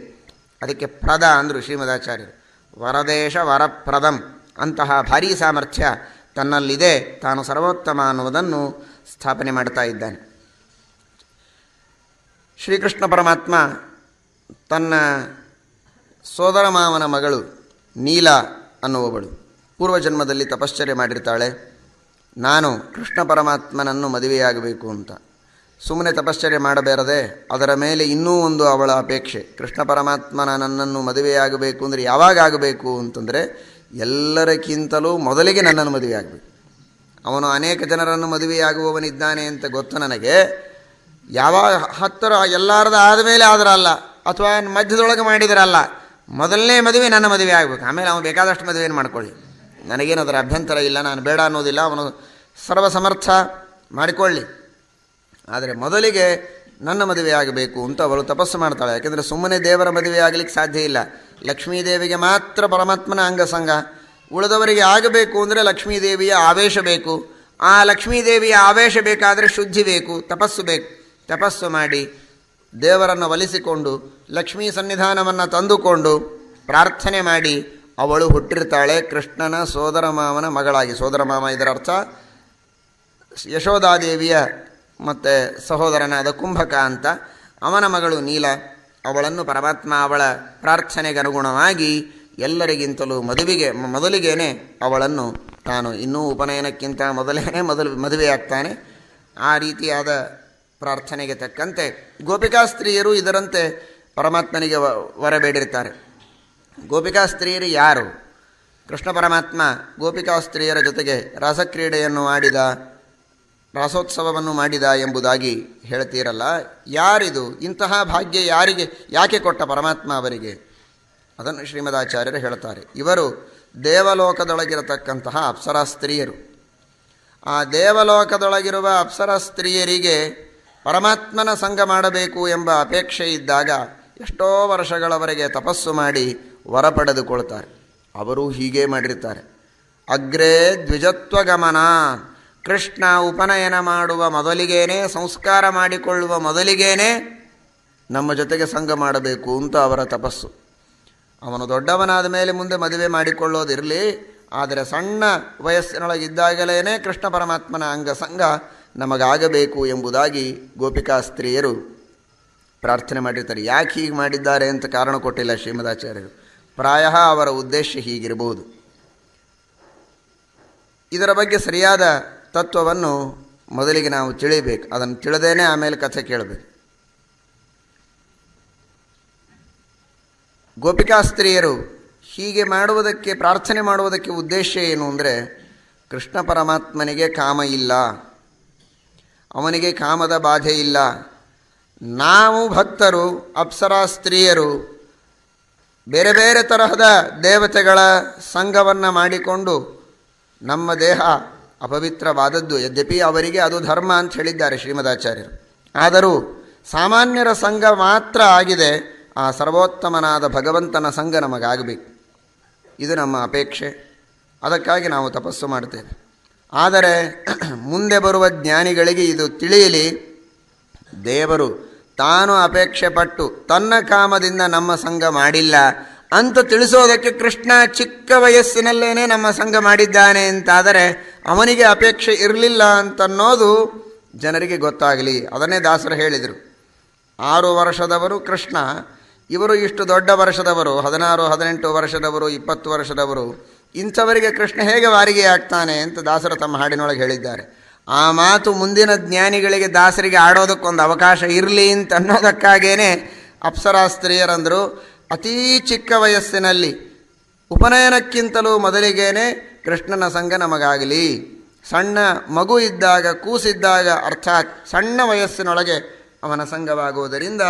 S1: ಅದಕ್ಕೆ ಪ್ರದ ಅಂದರು ಶ್ರೀಮದಾಚಾರ್ಯರು. ವರದೇಶ ವರಪ್ರದಂ ಅಂತಹ ಭಾರೀ ಸಾಮರ್ಥ್ಯ ತನ್ನಲ್ಲಿದೆ, ತಾನು ಸರ್ವೋತ್ತಮ ಅನ್ನುವುದನ್ನು ಸ್ಥಾಪನೆ ಮಾಡ್ತಾ ಇದ್ದಾನೆ. ಶ್ರೀಕೃಷ್ಣ ಪರಮಾತ್ಮ ತನ್ನ ಸೋದರ ಮಾವನ ಮಗಳು ನೀಲ ಅನ್ನುವವಳು. ಪೂರ್ವಜನ್ಮದಲ್ಲಿ ತಪಶ್ಚರ್ಯ ಮಾಡಿರ್ತಾಳೆ. ನಾನು ಕೃಷ್ಣ ಪರಮಾತ್ಮನನ್ನು ಮದುವೆಯಾಗಬೇಕು ಅಂತ. ಸುಮ್ಮನೆ ತಪಶ್ಚರ್ಯ ಮಾಡಬೇರದೆ ಅದರ ಮೇಲೆ ಇನ್ನೂ ಒಂದು ಅವಳ ಅಪೇಕ್ಷೆ. ಕೃಷ್ಣ ಪರಮಾತ್ಮನ ನನ್ನನ್ನು ಮದುವೆಯಾಗಬೇಕು ಅಂದರೆ ಯಾವಾಗ ಆಗಬೇಕು ಅಂತಂದರೆ, ಎಲ್ಲರಕ್ಕಿಂತಲೂ ಮೊದಲಿಗೆ ನನ್ನನ್ನು ಮದುವೆಯಾಗಬೇಕು. ಅವನು ಅನೇಕ ಜನರನ್ನು ಮದುವೆಯಾಗುವವನಿದ್ದಾನೆ ಅಂತ ಗೊತ್ತು ನನಗೆ. ಯಾವಾಗ ಹತ್ತರ ಎಲ್ಲರದ ಆದಮೇಲೆ ಆದರಲ್ಲ, ಅಥವಾ ಮಧ್ಯದೊಳಗೆ ಮಾಡಿದ್ರಲ್ಲ ಮೊದಲನೇ ಮದುವೆ ನನ್ನ ಮದುವೆ ಆಗಬೇಕು. ಆಮೇಲೆ ಅವನು ಬೇಕಾದಷ್ಟು ಮದುವೆಯನ್ನು ಮಾಡ್ಕೊಳ್ಳಿ. ನನಗೇನು ಅದರ ಅಭ್ಯಂತರ ಇಲ್ಲ, ನಾನು ಬೇಡ ಅನ್ನೋದಿಲ್ಲ, ಅವನು ಸರ್ವಸಮರ್ಥ ಮಾಡಿಕೊಳ್ಳಿ. ಆದರೆ ಮೊದಲಿಗೆ ನನ್ನ ಮದುವೆ ಆಗಬೇಕು ಅಂತ ಅವಳು ತಪಸ್ಸು ಮಾಡ್ತಾಳೆ. ಯಾಕೆಂದರೆ ಸುಮ್ಮನೆ ದೇವರ ಮದುವೆ ಆಗಲಿಕ್ಕೆ ಸಾಧ್ಯ ಇಲ್ಲ. ಲಕ್ಷ್ಮೀದೇವಿಗೆ ಮಾತ್ರ ಪರಮಾತ್ಮನ ಅಂಗಸಂಗ. ಉಳಿದವರಿಗೆ ಆಗಬೇಕು ಅಂದರೆ ಲಕ್ಷ್ಮೀದೇವಿಯ ಆವೇಶ ಬೇಕು. ಆ ಲಕ್ಷ್ಮೀದೇವಿಯ ಆವೇಶ ಬೇಕಾದರೆ ಶುದ್ಧಿ ಬೇಕು, ತಪಸ್ಸು ಬೇಕು. ತಪಸ್ಸು ಮಾಡಿ ದೇವರನ್ನು ಒಲಿಸಿಕೊಂಡು ಲಕ್ಷ್ಮೀ ಸನ್ನಿಧಾನವನ್ನು ತಂದುಕೊಂಡು ಪ್ರಾರ್ಥನೆ ಮಾಡಿ ಅವಳು ಹುಟ್ಟಿರ್ತಾಳೆ ಕೃಷ್ಣನ ಸೋದರ ಮಾವನ ಮಗಳಾಗಿ. ಸೋದರ ಮಾವ ಇದರ ಅರ್ಥ ಯಶೋಧಾದೇವಿಯ ಮತ್ತು ಸಹೋದರನಾದ ಕುಂಭಕ ಅಂತ. ಅವನ ಮಗಳು ನೀಲ. ಅವಳನ್ನು ಪರಮಾತ್ಮ ಅವಳ ಪ್ರಾರ್ಥನೆಗೆ ಅನುಗುಣವಾಗಿ ಎಲ್ಲರಿಗಿಂತಲೂ ಮದುವೆಗೆ, ಮೊದಲಿಗೇನೆ ಅವಳನ್ನು ತಾನು ಇನ್ನೂ ಉಪನಯನಕ್ಕಿಂತ ಮೊದಲೇನೆ ಮೊದಲು ಮದುವೆಯಾಗ್ತಾನೆ. ಆ ರೀತಿಯಾದ ಪ್ರಾರ್ಥನೆಗೆ ತಕ್ಕಂತೆ ಗೋಪಿಕಾ ಸ್ತ್ರೀಯರು ಇದರಂತೆ ಪರಮಾತ್ಮನಿಗೆ ವರಬೇಡಿರ್ತಾರೆ. ವರ ಬೇಡಿರ್ತಾರೆ ಗೋಪಿಕಾ ಸ್ತ್ರೀಯರು ಯಾರು? ಕೃಷ್ಣ ಪರಮಾತ್ಮ ಗೋಪಿಕಾ ಸ್ತ್ರೀಯರ ಜೊತೆಗೆ ರಾಸಕ್ರೀಡೆಯನ್ನು ಮಾಡಿದ, ರಾಸೋತ್ಸವವನ್ನು ಮಾಡಿದ ಎಂಬುದಾಗಿ ಹೇಳ್ತೀರಲ್ಲ? ಯಾರಿದು? ಇಂತಹ ಭಾಗ್ಯ ಯಾರಿಗೆ, ಯಾಕೆ ಕೊಟ್ಟ ಪರಮಾತ್ಮ ಅವರಿಗೆ? ಅದನ್ನು ಶ್ರೀಮದಾಚಾರ್ಯರು ಹೇಳ್ತಾರೆ. ಇವರು ದೇವಲೋಕದೊಳಗಿರತಕ್ಕಂತಹ ಅಪ್ಸರಾ ಸ್ತ್ರೀಯರು. ಆ ದೇವಲೋಕದೊಳಗಿರುವ ಅಪ್ಸರ ಸ್ತ್ರೀಯರಿಗೆ ಪರಮಾತ್ಮನ ಸಂಘ ಮಾಡಬೇಕು ಎಂಬ ಅಪೇಕ್ಷೆ ಇದ್ದಾಗ ಎಷ್ಟೋ ವರ್ಷಗಳವರೆಗೆ ತಪಸ್ಸು ಮಾಡಿ ವರ ಪಡೆದುಕೊಳ್ತಾರೆ. ಅವರು ಹೀಗೆ ಮಾಡಿರ್ತಾರೆ. ಅಗ್ರೇ ದ್ವಿಜತ್ವಗಮನ ಕೃಷ್ಣ ಉಪನಯನ ಮಾಡುವ ಮೊದಲಿಗೇನೆ, ಸಂಸ್ಕಾರ ಮಾಡಿಕೊಳ್ಳುವ ಮೊದಲಿಗೇನೆ ನಮ್ಮ ಜೊತೆಗೆ ಸಂಘ ಮಾಡಬೇಕು ಅಂತ ಅವರ ತಪಸ್ಸು. ಅವನು ದೊಡ್ಡವನಾದ ಮೇಲೆ ಮುಂದೆ ಮದುವೆ ಮಾಡಿಕೊಳ್ಳೋದಿರಲಿ, ಆದರೆ ಸಣ್ಣ ವಯಸ್ಸಿನೊಳಗಿದ್ದಾಗಲೇ ಕೃಷ್ಣ ಪರಮಾತ್ಮನ ಅಂಗ ಸಂಘ ನಮಗಾಗಬೇಕು ಎಂಬುದಾಗಿ ಗೋಪಿಕಾ ಸ್ತ್ರೀಯರು ಪ್ರಾರ್ಥನೆ ಮಾಡಿರ್ತಾರೆ. ಯಾಕೆ ಹೀಗೆ ಮಾಡಿದ್ದಾರೆ ಅಂತ ಕಾರಣ ಕೊಟ್ಟಿಲ್ಲ ಶ್ರೀಮದಾಚಾರ್ಯರು. ಪ್ರಾಯ ಅವರ ಉದ್ದೇಶ ಹೀಗಿರಬಹುದು. ಇದರ ಬಗ್ಗೆ ಸರಿಯಾದ ತತ್ವವನ್ನು ಮೊದಲಿಗೆ ನಾವು ತಿಳಿಬೇಕು. ಅದನ್ನು ತಿಳಿದೇನೆ ಆಮೇಲೆ ಕಥೆ ಕೇಳಬೇಕು. ಗೋಪಿಕಾ ಸ್ತ್ರೀಯರು ಹೀಗೆ ಮಾಡುವುದಕ್ಕೆ, ಪ್ರಾರ್ಥನೆ ಮಾಡುವುದಕ್ಕೆ ಉದ್ದೇಶ ಏನು ಅಂದರೆ ಕೃಷ್ಣ ಪರಮಾತ್ಮನಿಗೆ ಕಾಮ ಇಲ್ಲ. ಅವನಿಗೆ ಕಾಮದ ಬಾಧೆ ಇಲ್ಲ. ನಾವು ಭಕ್ತರು, ಅಪ್ಸರಾ ಸ್ತ್ರೀಯರು, ಬೇರೆ ಬೇರೆ ತರಹದ ದೇವತೆಗಳ ಸಂಘವನ್ನು ಮಾಡಿಕೊಂಡು ನಮ್ಮ ದೇಹ ಅಪವಿತ್ರವಾದದ್ದು. ಯದ್ಯಪಿ ಅವರಿಗೆ ಅದು ಧರ್ಮ ಅಂತ ಹೇಳಿದ್ದಾರೆ ಶ್ರೀಮದಾಚಾರ್ಯರು. ಆದರೂ ಸಾಮಾನ್ಯರ ಸಂಘ ಮಾತ್ರ ಆಗಿದೆ. ಆ ಸರ್ವೋತ್ತಮನಾದ ಭಗವಂತನ ಸಂಘ ನಮಗಾಗಬೇಕು. ಇದು ನಮ್ಮ ಅಪೇಕ್ಷೆ. ಅದಕ್ಕಾಗಿ ನಾವು ತಪಸ್ಸು ಮಾಡ್ತೇವೆ. ಆದರೆ ಮುಂದೆ ಬರುವ ಜ್ಞಾನಿಗಳಿಗೆ ಇದು ತಿಳಿಯಲಿ. ದೇವರು, ತಾನು ಅಪೇಕ್ಷೆ ಪಟ್ಟು ತನ್ನ ಕಾಮದಿಂದ ನಮ್ಮ ಸಂಘ ಮಾಡಿಲ್ಲ. ಅಂತ ತಿಳಿಸೋದಕ್ಕೆ ಕೃಷ್ಣ ಚಿಕ್ಕ ವಯಸ್ಸಿನಲ್ಲೇನೆ ನಮ್ಮ ಸಂಘ ಮಾಡಿದ್ದಾನೆ ಅಂತಾದರೆ ಅವನಿಗೆ ಅಪೇಕ್ಷೆ ಇರಲಿಲ್ಲ ಅಂತನ್ನೋದು ಜನರಿಗೆ ಗೊತ್ತಾಗಲಿ. ಅದನ್ನೇ ದಾಸರು ಹೇಳಿದರು. ಆರು ವರ್ಷದವರು ಕೃಷ್ಣ. ಇವರು ಇಷ್ಟು ದೊಡ್ಡ ವರ್ಷದವರು. ಹದಿನಾರು, ಹದಿನೆಂಟು ವರ್ಷದವರು, ಇಪ್ಪತ್ತು ವರ್ಷದವರು. ಇಂಥವರಿಗೆ ಕೃಷ್ಣ ಹೇಗೆ ವಾರಿಗೆ ಆಗ್ತಾನೆ ಅಂತ ದಾಸರು ತಮ್ಮ ಹಾಡಿನೊಳಗೆ ಹೇಳಿದ್ದಾರೆ. ಆ ಮಾತು ಮುಂದಿನ ಜ್ಞಾನಿಗಳಿಗೆ ದಾಸರಿಗೆ ಆಡೋದಕ್ಕೊಂದು ಅವಕಾಶ ಇರಲಿ ಅಂತ ಅನ್ನೋದಕ್ಕಾಗೇನೆ ಅಪ್ಸರಾ ಸ್ತ್ರೀಯರಂದರು. ಅತೀ ಚಿಕ್ಕ ವಯಸ್ಸಿನಲ್ಲಿ ಉಪನಯನಕ್ಕಿಂತಲೂ ಮೊದಲಿಗೇನೆ ಕೃಷ್ಣನ ಸಂಘ ನಮಗಾಗಲಿ. ಸಣ್ಣ ಮಗು ಇದ್ದಾಗ, ಕೂಸಿದ್ದಾಗ, ಅರ್ಥಾತ್ ಸಣ್ಣ ವಯಸ್ಸಿನೊಳಗೆ ಅವನ ಸಂಘವಾಗುವುದರಿಂದ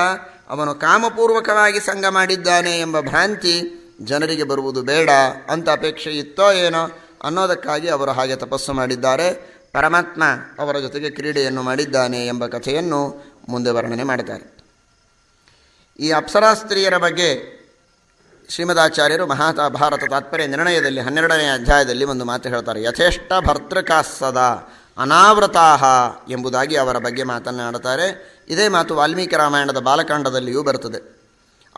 S1: ಅವನು ಕಾಮಪೂರ್ವಕವಾಗಿ ಸಂಘ ಮಾಡಿದ್ದಾನೆ ಎಂಬ ಭ್ರಾಂತಿ ಜನರಿಗೆ ಬರುವುದು ಬೇಡ ಅಂತ ಅಪೇಕ್ಷೆ ಇತ್ತೋ ಏನೋ ಅನ್ನೋದಕ್ಕಾಗಿ ಅವರು ಹಾಗೆ ತಪಸ್ಸು ಮಾಡಿದ್ದಾರೆ. ಪರಮಾತ್ಮ ಅವರ ಜೊತೆಗೆ ಕ್ರೀಡೆಯನ್ನು ಮಾಡಿದ್ದಾನೆ ಎಂಬ ಕಥೆಯನ್ನು ಮುಂದೆ ವರ್ಣನೆ ಮಾಡಿದ್ದಾರೆ ಈ ಅಪ್ಸರಾ ಸ್ತ್ರೀಯರ ಬಗ್ಗೆ ಶ್ರೀಮದಾಚಾರ್ಯರು ಮಹಾತಾ ಭಾರತ ತಾತ್ಪರ್ಯ ನಿರ್ಣಯದಲ್ಲಿ ಹನ್ನೆರಡನೇ ಅಧ್ಯಾಯದಲ್ಲಿ ಒಂದು ಮಾತು ಹೇಳ್ತಾರೆ. ಯಥೇಷ್ಟ ಭರ್ತೃಕಾಸದ ಅನಾವೃತಾಹ ಎಂಬುದಾಗಿ ಅವರ ಬಗ್ಗೆ ಮಾತನಾಡುತ್ತಾರೆ ಇದೇ ಮಾತು ವಾಲ್ಮೀಕಿ ರಾಮಾಯಣದ ಬಾಲಕಾಂಡದಲ್ಲಿಯೂ ಬರುತ್ತದೆ.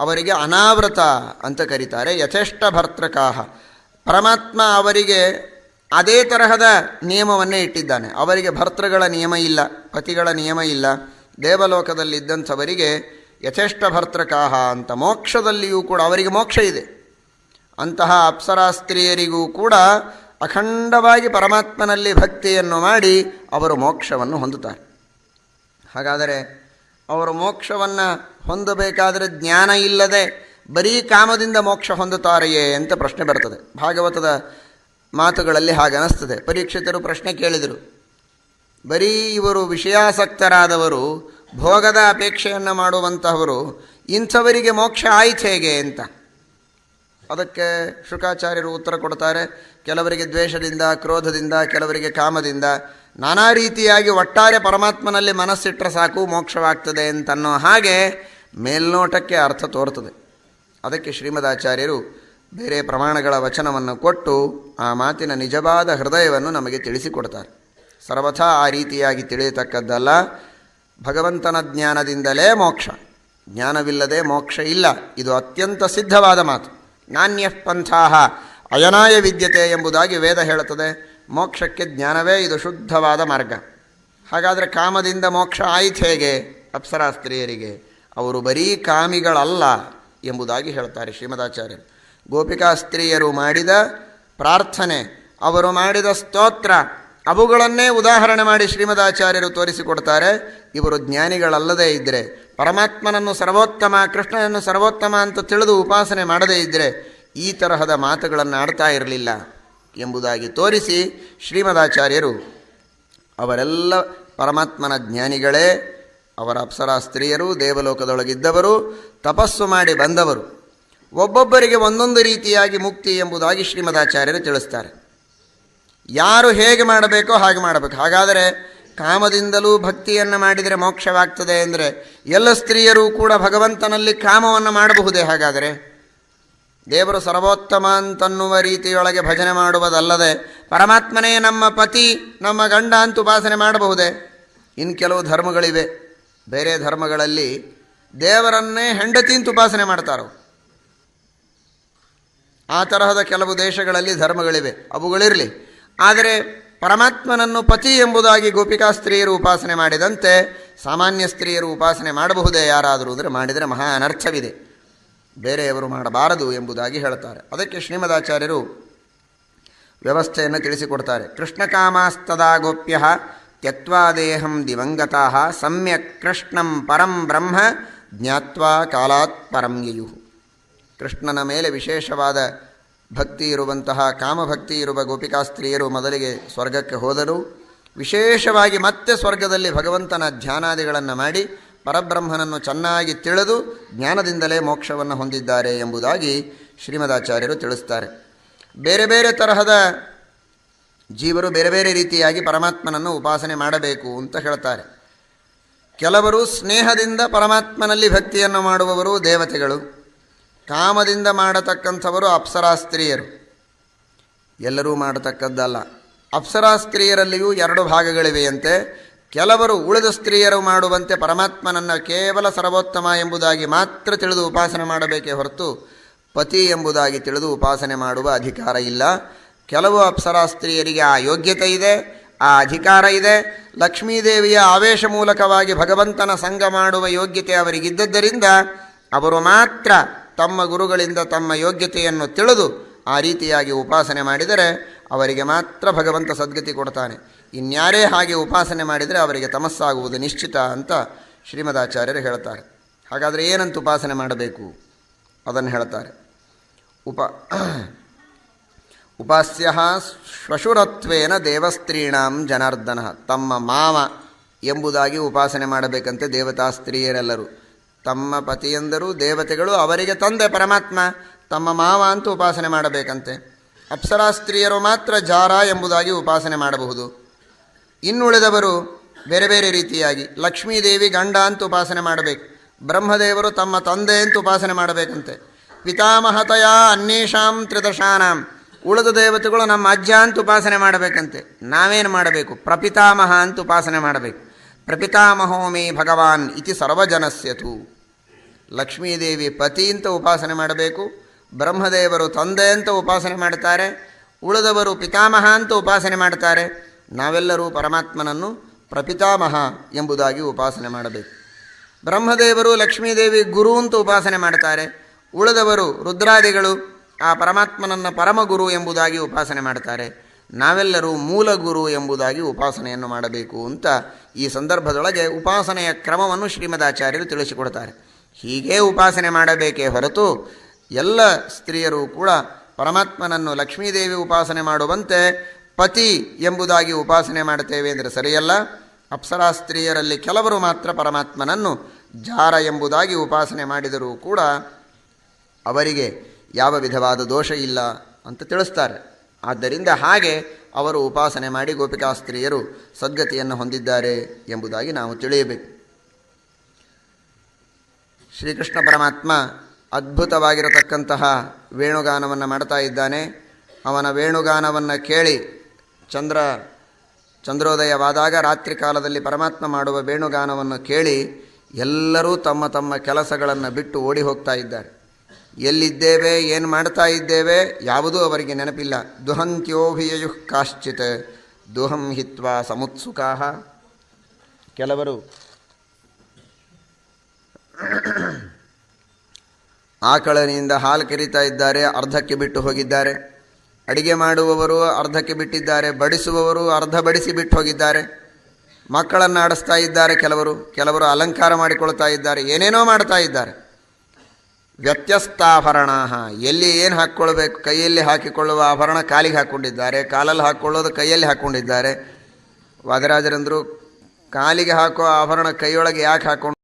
S1: ಅವರಿಗೆ ಅನಾವೃತ ಅಂತ ಕರೀತಾರೆ. ಯಥೇಷ್ಟ ಭರ್ತೃಕಾಹ. ಪರಮಾತ್ಮ ಅವರಿಗೆ ಅದೇ ತರಹದ ನಿಯಮವನ್ನೇ ಇಟ್ಟಿದ್ದಾನೆ. ಅವರಿಗೆ ಭರ್ತೃಗಳ ನಿಯಮ ಇಲ್ಲ, ಪತಿಗಳ ನಿಯಮ ಇಲ್ಲ. ದೇವಲೋಕದಲ್ಲಿದ್ದಂಥವರಿಗೆ ಯಥೇಷ್ಟ ಭರ್ತೃಕಾಹ ಅಂತ ಮೋಕ್ಷದಲ್ಲಿಯೂ ಕೂಡ ಅವರಿಗೆ ಮೋಕ್ಷ ಇದೆ. ಅಂತಹ ಅಪ್ಸರಾ ಸ್ತ್ರೀಯರಿಗೂ ಕೂಡ ಅಖಂಡವಾಗಿ ಪರಮಾತ್ಮನಲ್ಲಿ ಭಕ್ತಿಯನ್ನು ಮಾಡಿ ಅವರು ಮೋಕ್ಷವನ್ನು ಹೊಂದುತ್ತಾರೆ. ಹಾಗಾದರೆ ಅವರು ಮೋಕ್ಷವನ್ನು ಹೊಂದಬೇಕಾದರೆ ಜ್ಞಾನ ಇಲ್ಲದೆ ಬರೀ ಕಾಮದಿಂದ ಮೋಕ್ಷ ಹೊಂದುತ್ತಾರೆಯೇ ಅಂತ ಪ್ರಶ್ನೆ ಬರ್ತದೆ. ಭಾಗವತದ ಮಾತುಗಳಲ್ಲಿ ಹಾಗೆ ಅನಿಸ್ತದೆ. ಪರೀಕ್ಷಿತರು ಪ್ರಶ್ನೆ ಕೇಳಿದರು. ಬರೀ ಇವರು ವಿಷಯಾಸಕ್ತರಾದವರು, ಭೋಗದ ಅಪೇಕ್ಷೆಯನ್ನು ಮಾಡುವಂತಹವರು, ಇಂಥವರಿಗೆ ಮೋಕ್ಷ ಆಯ್ತು ಹೇಗೆ ಅಂತ? ಅದಕ್ಕೆ ಶುಕಾಚಾರ್ಯರು ಉತ್ತರ ಕೊಡ್ತಾರೆ. ಕೆಲವರಿಗೆ ದ್ವೇಷದಿಂದ, ಕ್ರೋಧದಿಂದ, ಕೆಲವರಿಗೆ ಕಾಮದಿಂದ ನಾನಾ ರೀತಿಯಾಗಿ ಒಟ್ಟಾರೆ ಪರಮಾತ್ಮನಲ್ಲಿ ಮನಸ್ಸಿಟ್ಟರೆ ಸಾಕು, ಮೋಕ್ಷವಾಗ್ತದೆ ಅಂತನ್ನೋ ಹಾಗೆ ಮೇಲ್ನೋಟಕ್ಕೆ ಅರ್ಥ ತೋರ್ತದೆ. ಅದಕ್ಕೆ ಶ್ರೀಮದಾಚಾರ್ಯರು ಬೇರೆ ಪ್ರಮಾಣಗಳ ವಚನವನ್ನು ಕೊಟ್ಟು ಆ ಮಾತಿನ ನಿಜವಾದ ಹೃದಯವನ್ನು ನಮಗೆ ತಿಳಿಸಿಕೊಡ್ತಾರೆ. ಸರ್ವಥಾ ಆ ರೀತಿಯಾಗಿ ತಿಳಿಯತಕ್ಕದ್ದಲ್ಲ, ಭಗವಂತನ ಜ್ಞಾನದಿಂದಲೇ ಮೋಕ್ಷ. ಜ್ಞಾನವಿಲ್ಲದೆ ಮೋಕ್ಷ ಇಲ್ಲ. ಇದು ಅತ್ಯಂತ ಸಿದ್ಧವಾದ ಮಾತು. ನಾಣ್ಯ ಪಂಥಾಹ ಅಯನಾಯ ವಿದ್ಯತೆ ಎಂಬುದಾಗಿ ವೇದ ಹೇಳುತ್ತದೆ. ಮೋಕ್ಷಕ್ಕೆ ಜ್ಞಾನವೇ ಇದು ಶುದ್ಧವಾದ ಮಾರ್ಗ. ಹಾಗಾದರೆ ಕಾಮದಿಂದ ಮೋಕ್ಷ ಆಯಿತು ಹೇಗೆ? ಅಪ್ಸರಾ ಸ್ತ್ರೀಯರಿಗೆ ಅವರು ಬರೀ ಕಾಮಿಗಳಲ್ಲ ಎಂಬುದಾಗಿ ಹೇಳ್ತಾರೆ ಶ್ರೀಮದಾಚಾರ್ಯರು ಗೋಪಿಕಾ ಸ್ತ್ರೀಯರು ಮಾಡಿದ ಪ್ರಾರ್ಥನೆ, ಅವರು ಮಾಡಿದ ಸ್ತೋತ್ರ, ಅವುಗಳನ್ನೇ ಉದಾಹರಣೆ ಮಾಡಿ ಶ್ರೀಮದಾಚಾರ್ಯರು ತೋರಿಸಿಕೊಡ್ತಾರೆ. ಇವರು ಜ್ಞಾನಿಗಳಲ್ಲದೇ ಇದ್ದರೆ ಪರಮಾತ್ಮನನ್ನು ಸರ್ವೋತ್ತಮ, ಕೃಷ್ಣನನ್ನು ಸರ್ವೋತ್ತಮ ಅಂತ ತಿಳಿದು ಉಪಾಸನೆ ಮಾಡದೇ ಇದ್ದರೆ ಈ ತರಹದ ಮಾತುಗಳನ್ನು ಆಡ್ತಾ ಇರಲಿಲ್ಲ. ಎಂಬುದಾಗಿ ತೋರಿಸಿ ಶ್ರೀಮದಾಚಾರ್ಯರು, ಅವರೆಲ್ಲ ಪರಮಾತ್ಮನ ಜ್ಞಾನಿಗಳೇ, ಅವರ ಅಪ್ಸರಾ ಸ್ತ್ರೀಯರು, ದೇವಲೋಕದೊಳಗಿದ್ದವರು, ತಪಸ್ಸು ಮಾಡಿ ಬಂದವರು. ಒಬ್ಬೊಬ್ಬರಿಗೆ ಒಂದೊಂದು ರೀತಿಯಾಗಿ ಮುಕ್ತಿ ಎಂಬುದಾಗಿ ಶ್ರೀಮದಾಚಾರ್ಯರು ತಿಳಿಸ್ತಾರೆ. ಯಾರು ಹೇಗೆ ಮಾಡಬೇಕೋ ಹಾಗೆ ಮಾಡಬೇಕು. ಹಾಗಾದರೆ ಕಾಮದಿಂದಲೂ ಭಕ್ತಿಯನ್ನು ಮಾಡಿದರೆ ಮೋಕ್ಷವಾಗ್ತದೆ ಅಂದರೆ ಎಲ್ಲ ಸ್ತ್ರೀಯರು ಕೂಡ ಭಗವಂತನಲ್ಲಿ ಕಾಮವನ್ನು ಮಾಡಬಹುದೇ ಹಾಗಾದರೆ? ದೇವರು ಸರ್ವೋತ್ತಮ ಅಂತನ್ನುವ ರೀತಿಯೊಳಗೆ ಭಜನೆ ಮಾಡುವುದಲ್ಲದೆ ಪರಮಾತ್ಮನೇ ನಮ್ಮ ಪತಿ, ನಮ್ಮ ಗಂಡ ಅಂತ ಉಪಾಸನೆ ಮಾಡಬಹುದೇ? ಇನ್ನು ಕೆಲವು ಧರ್ಮಗಳಿವೆ. ಬೇರೆ ಧರ್ಮಗಳಲ್ಲಿ ದೇವರನ್ನೇ ಹೆಂಡತಿ ಅಂತ ಉಪಾಸನೆ ಮಾಡ್ತಾರೋ? ಆ ತರಹದ ಕೆಲವು ದೇಶಗಳಲ್ಲಿ ಧರ್ಮಗಳಿವೆ. ಅವುಗಳಿರಲಿ. ಆದರೆ ಪರಮಾತ್ಮನನ್ನು ಪತಿ ಎಂಬುದಾಗಿ ಗೋಪಿಕಾ ಸ್ತ್ರೀಯರು ಉಪಾಸನೆ ಮಾಡಿದಂತೆ ಸಾಮಾನ್ಯ ಸ್ತ್ರೀಯರು ಉಪಾಸನೆ ಮಾಡಬಹುದೇ? ಯಾರಾದರೂ ಅಂದರೆ ಮಾಡಿದರೆ ಮಹಾ ಅನರ್ಥವಿದೆ. ಬೇರೆಯವರು ಮಾಡಬಾರದು ಎಂಬುದಾಗಿ ಹೇಳ್ತಾರೆ ಅದಕ್ಕೆ ಶ್ರೀಮದಾಚಾರ್ಯರು ವ್ಯವಸ್ಥೆಯನ್ನು ತಿಳಿಸಿಕೊಡ್ತಾರೆ. ಕೃಷ್ಣಕಾಮಾಸ್ತದಾ ಗೋಪ್ಯ ತ್ಯಕ್ವಾ ದೇಹಂ ದಿವಂಗತಾ ಸಮ್ಯಕ್ ಕೃಷ್ಣಂ ಪರಂ ಬ್ರಹ್ಮ ಜ್ಞಾತ್ವಾ ಕಾಲಾತ್ ಪರಂ ಕೃಷ್ಣನ ಮೇಲೆ ವಿಶೇಷವಾದ ಭಕ್ತಿ ಇರುವಂತಹ ಕಾಮಭಕ್ತಿ ಇರುವ ಗೋಪಿಕಾ ಸ್ತ್ರೀಯರು ಮೊದಲಿಗೆ ಸ್ವರ್ಗಕ್ಕೆ ಹೋದರು. ವಿಶೇಷವಾಗಿ ಮತ್ತೆ ಸ್ವರ್ಗದಲ್ಲಿ ಭಗವಂತನ ಧ್ಯಾನಾದಿಗಳನ್ನು ಮಾಡಿ ಪರಬ್ರಹ್ಮನನ್ನು ಚೆನ್ನಾಗಿ ತಿಳಿದು ಜ್ಞಾನದಿಂದಲೇ ಮೋಕ್ಷವನ್ನು ಹೊಂದಿದ್ದಾರೆ ಎಂಬುದಾಗಿ ಶ್ರೀಮದಾಚಾರ್ಯರು ತಿಳಿಸ್ತಾರೆ. ಬೇರೆ ಬೇರೆ ತರಹದ ಜೀವರು ಬೇರೆ ಬೇರೆ ರೀತಿಯಾಗಿ ಪರಮಾತ್ಮನನ್ನು ಉಪಾಸನೆ ಮಾಡಬೇಕು ಅಂತ ಹೇಳ್ತಾರೆ. ಕೆಲವರು ಸ್ನೇಹದಿಂದ ಪರಮಾತ್ಮನಲ್ಲಿ ಭಕ್ತಿಯನ್ನು ಮಾಡುವವರು ದೇವತೆಗಳು, ಕಾಮದಿಂದ ಮಾಡತಕ್ಕಂಥವರು ಅಪ್ಸರಾಸ್ತ್ರೀಯರು. ಎಲ್ಲರೂ ಮಾಡತಕ್ಕದ್ದಲ್ಲ. ಅಪ್ಸರಾಸ್ತ್ರೀಯರಲ್ಲಿಯೂ ಎರಡು ಭಾಗಗಳಿವೆಯಂತೆ. ಕೆಲವರು ಉಳಿದ ಸ್ತ್ರೀಯರು ಮಾಡುವಂತೆ ಪರಮಾತ್ಮನನ್ನು ಕೇವಲ ಸರ್ವೋತ್ತಮ ಎಂಬುದಾಗಿ ಮಾತ್ರ ತಿಳಿದು ಉಪಾಸನೆ ಮಾಡಬೇಕೇ ಹೊರತು ಪತಿ ಎಂಬುದಾಗಿ ತಿಳಿದು ಉಪಾಸನೆ ಮಾಡುವ ಅಧಿಕಾರ ಇಲ್ಲ. ಕೆಲವು ಅಪ್ಸರಾ ಸ್ತ್ರೀಯರಿಗೆ ಆ ಯೋಗ್ಯತೆ ಇದೆ, ಆ ಅಧಿಕಾರ ಇದೆ. ಲಕ್ಷ್ಮೀದೇವಿಯ ಆವೇಶ ಮೂಲಕವಾಗಿ ಭಗವಂತನ ಸಂಘ ಮಾಡುವ ಯೋಗ್ಯತೆ ಅವರಿಗಿದ್ದದ್ದರಿಂದ ಅವರು ಮಾತ್ರ ತಮ್ಮ ಗುರುಗಳಿಂದ ತಮ್ಮ ಯೋಗ್ಯತೆಯನ್ನು ತಿಳಿದು ಆ ರೀತಿಯಾಗಿ ಉಪಾಸನೆ ಮಾಡಿದರೆ ಅವರಿಗೆ ಮಾತ್ರ ಭಗವಂತ ಸದ್ಗತಿ ಕೊಡ್ತಾನೆ. ಇನ್ಯಾರೇ ಹಾಗೆ ಉಪಾಸನೆ ಮಾಡಿದರೆ ಅವರಿಗೆ ತಮಸ್ಸಾಗುವುದು ನಿಶ್ಚಿತ ಅಂತ ಶ್ರೀಮದಾಚಾರ್ಯರು ಹೇಳ್ತಾರೆ. ಹಾಗಾದರೆ ಏನಂತ ಉಪಾಸನೆ ಮಾಡಬೇಕು? ಅದನ್ನು ಹೇಳ್ತಾರೆ. ಉಪ ಉಪಾಸ್ಯ ಶ್ವಶುರತ್ವೇನ ದೇವಸ್ತ್ರೀಣಾಂ ಜನಾರ್ದನ. ತಮ್ಮ ಮಾವ ಎಂಬುದಾಗಿ ಉಪಾಸನೆ ಮಾಡಬೇಕಂತೆ ದೇವತಾ ಸ್ತ್ರೀಯರೆಲ್ಲರೂ. ತಮ್ಮ ಪತಿಯಂದರು ದೇವತೆಗಳು ಅವರಿಗೆ ತಂದೆ ಪರಮಾತ್ಮ. ತಮ್ಮ ಮಾವ ಅಂತ ಉಪಾಸನೆ ಮಾಡಬೇಕಂತೆ. ಅಪ್ಸರಾ ಸ್ತ್ರೀಯರು ಮಾತ್ರ ಜಾರ ಎಂಬುದಾಗಿ ಉಪಾಸನೆ ಮಾಡಬಹುದು. ಇನ್ನುಳಿದವರು ಬೇರೆ ಬೇರೆ ರೀತಿಯಾಗಿ ಲಕ್ಷ್ಮೀದೇವಿ ಗಂಡ ಅಂತ ಉಪಾಸನೆ ಮಾಡಬೇಕು, ಬ್ರಹ್ಮದೇವರು ತಮ್ಮ ತಂದೆ ಅಂತ ಉಪಾಸನೆ ಮಾಡಬೇಕಂತೆ. ಪಿತಾಮಹತಯ ಅನ್ಯೇಷಾಂ ತ್ರಿದಶಾನಾಂ, ಉಳಿದ ದೇವತೆಗಳು ನಮ್ಮ ಅಜ್ಜ ಅಂತ ಉಪಾಸನೆ ಮಾಡಬೇಕಂತೆ. ನಾವೇನು ಮಾಡಬೇಕು? ಪ್ರಪಿತಾಮಹ ಅಂತ ಉಪಾಸನೆ ಮಾಡಬೇಕು. ಪ್ರಪಿತಾಮಹೋಮಿ ಭಗವಾನ್ ಇತಿ ಸರ್ವಜನಸ್ಯತು. ಲಕ್ಷ್ಮೀದೇವಿ ಪತಿ ಅಂತ ಉಪಾಸನೆ ಮಾಡಬೇಕು, ಬ್ರಹ್ಮದೇವರು ತಂದೆ ಅಂತ ಉಪಾಸನೆ ಮಾಡ್ತಾರೆ, ಉಳಿದವರು ಪಿತಾಮಹ ಅಂತ ಉಪಾಸನೆ ಮಾಡ್ತಾರೆ. ನಾವೆಲ್ಲರೂ ಪರಮಾತ್ಮನನ್ನು ಪ್ರಪಿತಾಮಹ ಎಂಬುದಾಗಿ ಉಪಾಸನೆ ಮಾಡಬೇಕು. ಬ್ರಹ್ಮದೇವರು ಲಕ್ಷ್ಮೀದೇವಿ ಗುರು ಅಂತ ಉಪಾಸನೆ ಮಾಡ್ತಾರೆ. ಉಳಿದವರು ರುದ್ರಾದಿಗಳು ಆ ಪರಮಾತ್ಮನನ್ನು ಪರಮಗುರು ಎಂಬುದಾಗಿ ಉಪಾಸನೆ ಮಾಡ್ತಾರೆ. ನಾವೆಲ್ಲರೂ ಮೂಲ ಗುರು ಎಂಬುದಾಗಿ ಉಪಾಸನೆಯನ್ನು ಮಾಡಬೇಕು ಅಂತ ಈ ಸಂದರ್ಭದೊಳಗೆ ಉಪಾಸನೆಯ ಕ್ರಮವನ್ನು ಶ್ರೀಮದಾಚಾರ್ಯರು ತಿಳಿಸಿಕೊಡ್ತಾರೆ. ಹೀಗೇ ಉಪಾಸನೆ ಮಾಡಬೇಕೇ ಹೊರತು ಎಲ್ಲ ಸ್ತ್ರೀಯರು ಕೂಡ ಪರಮಾತ್ಮನನ್ನು ಲಕ್ಷ್ಮೀದೇವಿ ಉಪಾಸನೆ ಮಾಡುವಂತೆ ಪತಿ ಎಂಬುದಾಗಿ ಉಪಾಸನೆ ಮಾಡುತ್ತೇವೆ ಅಂದರೆ ಸರಿಯಲ್ಲ? ಅಪ್ಸರಾ ಸ್ತ್ರೀಯರಲ್ಲಿ ಕೆಲವರು ಮಾತ್ರ ಪರಮಾತ್ಮನನ್ನು ಜಾರ ಎಂಬುದಾಗಿ ಉಪಾಸನೆ ಮಾಡಿದರೂ ಕೂಡ ಅವರಿಗೆ ಯಾವ ವಿಧವಾದ ದೋಷ ಇಲ್ಲ ಅಂತ ತಿಳಿಸ್ತಾರೆ. ಆದ್ದರಿಂದ ಹಾಗೆ ಅವರು ಉಪಾಸನೆ ಮಾಡಿ ಗೋಪಿಕಾಸ್ತ್ರೀಯರು ಸದ್ಗತಿಯನ್ನು ಹೊಂದಿದ್ದಾರೆ ಎಂಬುದಾಗಿ ನಾವು ತಿಳಿಯಬೇಕು. ಶ್ರೀಕೃಷ್ಣ ಪರಮಾತ್ಮ ಅದ್ಭುತವಾಗಿರತಕ್ಕಂತಹ ವೇಣುಗಾನವನ್ನು ಮಾಡ್ತಾ ಇದ್ದಾನೆ. ಅವನ ವೇಣುಗಾನವನ್ನು ಕೇಳಿ ಚಂದ್ರ ಚಂದ್ರೋದಯವಾದಾಗ ರಾತ್ರಿ ಕಾಲದಲ್ಲಿ ಪರಮಾತ್ಮ ಮಾಡುವ ಬೇಣುಗಾನವನ್ನು ಕೇಳಿ ಎಲ್ಲರೂ ತಮ್ಮ ತಮ್ಮ ಕೆಲಸಗಳನ್ನು ಬಿಟ್ಟು ಓಡಿ ಹೋಗ್ತಾ ಇದ್ದಾರೆ. ಎಲ್ಲಿದ್ದೇವೆ, ಏನು ಮಾಡ್ತಾ ಇದ್ದೇವೆ ಯಾವುದೂ ಅವರಿಗೆ ನೆನಪಿಲ್ಲ. ದುಹಂತ್ಯೋಭಿಯಯುಃ ಕಾಶ್ಚಿತ್, ದುಹಂ ಹಿತ್ವಾ ಸಮುತ್ಸುಕಾ. ಕೆಲವರು ಆಕಳನಿಂದ ಹಾಲು ಕರೀತಾ ಇದ್ದಾರೆ, ಅರ್ಧಕ್ಕೆ ಬಿಟ್ಟು ಹೋಗಿದ್ದಾರೆ. ಅಡಿಗೆ ಮಾಡುವವರು ಅರ್ಧಕ್ಕೆ ಬಿಟ್ಟಿದ್ದಾರೆ, ಬಡಿಸುವವರು ಅರ್ಧ ಬಡಿಸಿ ಬಿಟ್ಟು ಹೋಗಿದ್ದಾರೆ. ಮಕ್ಕಳನ್ನು ಆಡಿಸ್ತಾ ಇದ್ದಾರೆ ಕೆಲವರು ಕೆಲವರು ಅಲಂಕಾರ ಮಾಡಿಕೊಳ್ತಾ ಇದ್ದಾರೆ, ಏನೇನೋ ಮಾಡ್ತಾ ಇದ್ದಾರೆ. ವ್ಯತ್ಯಸ್ತಾಭರಣ ಎಲ್ಲಿ ಏನು ಹಾಕ್ಕೊಳ್ಬೇಕು, ಕೈಯಲ್ಲಿ ಹಾಕಿಕೊಳ್ಳುವ ಆಭರಣ ಕಾಲಿಗೆ ಹಾಕ್ಕೊಂಡಿದ್ದಾರೆ, ಕಾಲಲ್ಲಿ ಹಾಕ್ಕೊಳ್ಳೋದು ಕೈಯಲ್ಲಿ ಹಾಕ್ಕೊಂಡಿದ್ದಾರೆ. ವಾದರಾಜರಂದರು, ಕಾಲಿಗೆ ಹಾಕೋ ಆಭರಣ ಕೈಯೊಳಗೆ ಯಾಕೆ ಹಾಕ್ಕೊಂಡು